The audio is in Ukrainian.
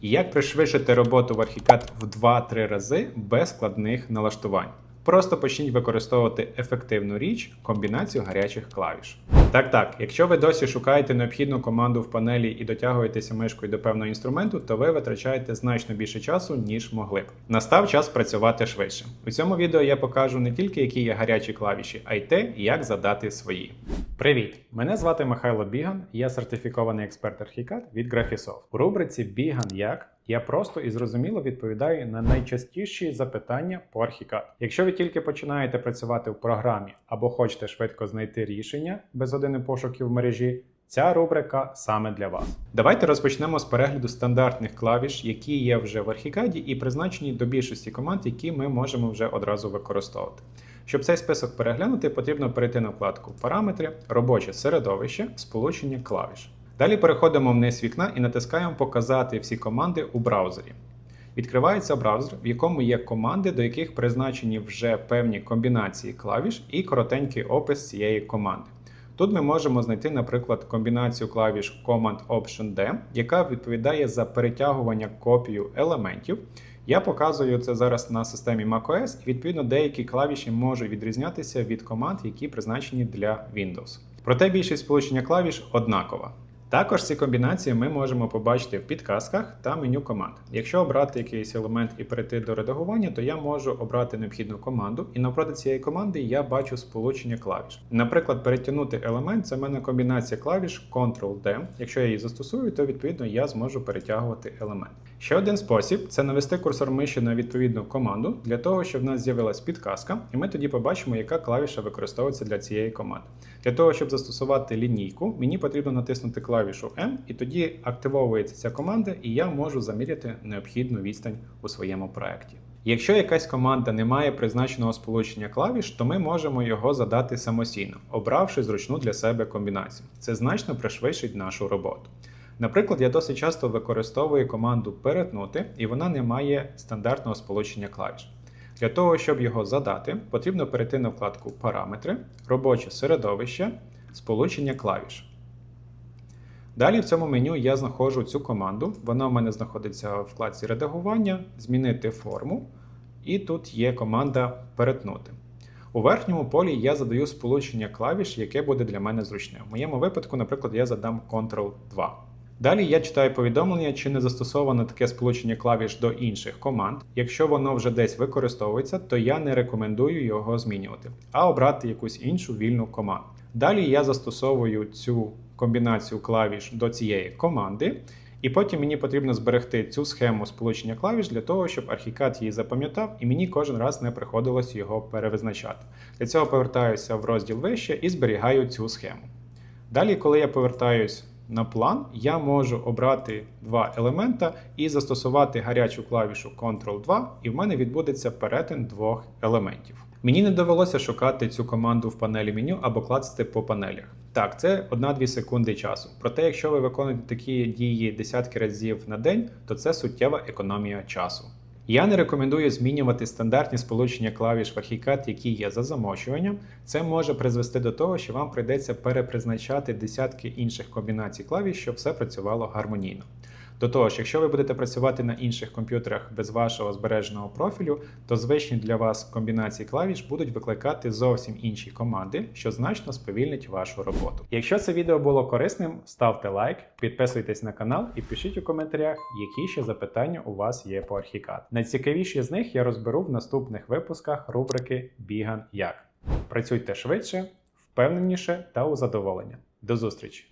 І як пришвидшити роботу в Archicad в 2-3 рази без складних налаштувань. Просто почніть використовувати ефективну річ комбінацію гарячих клавіш. Так, так, якщо ви досі шукаєте необхідну команду в панелі і дотягуєтеся мишкою до певного інструменту, то ви витрачаєте значно більше часу, ніж могли б. Настав час працювати швидше. У цьому відео я покажу не тільки які є гарячі клавіші, а й те, як задати свої. Привіт! Мене звати Михайло Біган, я сертифікований експерт Archicad від Graphisoft. У рубриці Біган як я просто і зрозуміло відповідаю на найчастіші запитання по Archicad. Якщо ви тільки починаєте працювати в програмі або хочете швидко знайти рішення без години пошуків в мережі. Ця рубрика саме для вас. Давайте розпочнемо з перегляду стандартних клавіш, які є вже в Archicad і призначені до більшості команд, які ми можемо вже одразу використовувати. Щоб цей список переглянути, потрібно перейти на вкладку Параметри, робоче середовище, сполучення клавіш. Далі переходимо вниз вікна і натискаємо Показати всі команди у браузері. Відкривається браузер, в якому є команди, до яких призначені вже певні комбінації клавіш і коротенький опис цієї команди. Тут ми можемо знайти, наприклад, комбінацію клавіш Command Option D, яка відповідає за перетягування копію елементів. Я показую це зараз на системі macOS, і відповідно деякі клавіші можуть відрізнятися від команд, які призначені для Windows. Проте більшість сполучення клавіш однакова. Також ці комбінації ми можемо побачити в підказках та меню команд. Якщо обрати якийсь елемент і перейти до редагування, то я можу обрати необхідну команду, і навпроти цієї команди я бачу сполучення клавіш. Наприклад, перетягнути елемент це в мене комбінація клавіш Ctrl-D. Якщо я її застосую, то відповідно я зможу перетягувати елемент. Ще один спосіб це навести курсор миші на відповідну команду для того, щоб в нас з'явилась підказка, і ми тоді побачимо, яка клавіша використовується для цієї команди. Для того, щоб застосувати лінійку, мені потрібно натиснути клавішу M, і тоді активовується ця команда, і я можу заміряти необхідну відстань у своєму проєкті. Якщо якась команда не має призначеного сполучення клавіш, то ми можемо його задати самостійно, обравши зручну для себе комбінацію. Це значно пришвидшить нашу роботу. Наприклад, я досить часто використовую команду перетнути, і вона не має стандартного сполучення клавіш. Для того, щоб його задати, потрібно перейти на вкладку Параметри, робоче середовище, сполучення клавіш. Далі в цьому меню я знаходжу цю команду. Вона в мене знаходиться в вкладці редагування, змінити форму, і тут є команда перетнути. У верхньому полі я задаю сполучення клавіш, яке буде для мене зручне. В моєму випадку, наприклад, я задам Ctrl-2. Далі я читаю повідомлення, чи не застосовано таке сполучення клавіш до інших команд. Якщо воно вже десь використовується, то я не рекомендую його змінювати, а обрати якусь іншу вільну команду. Далі я застосовую цю комбінацію клавіш до цієї команди, і потім мені потрібно зберегти цю схему сполучення клавіш для того, щоб Archicad її запам'ятав, і мені кожен раз не приходилось його перевизначати. Для цього повертаюся в розділ вище і зберігаю цю схему. Далі, коли я повертаюсь на план, я можу обрати два елемента і застосувати гарячу клавішу Ctrl-2, і в мене відбудеться перетин двох елементів. Мені не довелося шукати цю команду в панелі меню або клацати по панелях. Так, це 1-2 секунди часу. Проте, якщо ви виконуєте такі дії десятки разів на день, то це суттєва економія часу. Я не рекомендую змінювати стандартні сполучення клавіш Archicad, які є за замовчуванням. Це може призвести до того, що вам прийдеться перепризначати десятки інших комбінацій клавіш, щоб все працювало гармонійно. До того ж, якщо ви будете працювати на інших комп'ютерах без вашого збереженого профілю, то звичні для вас комбінації клавіш будуть викликати зовсім інші команди, що значно сповільнить вашу роботу. Якщо це відео було корисним, ставте лайк, підписуйтесь на канал і пишіть у коментарях, які ще запитання у вас є по Archicad. Найцікавіші з них я розберу в наступних випусках рубрики Біган як. Працюйте швидше, впевненіше та у задоволення. До зустрічі!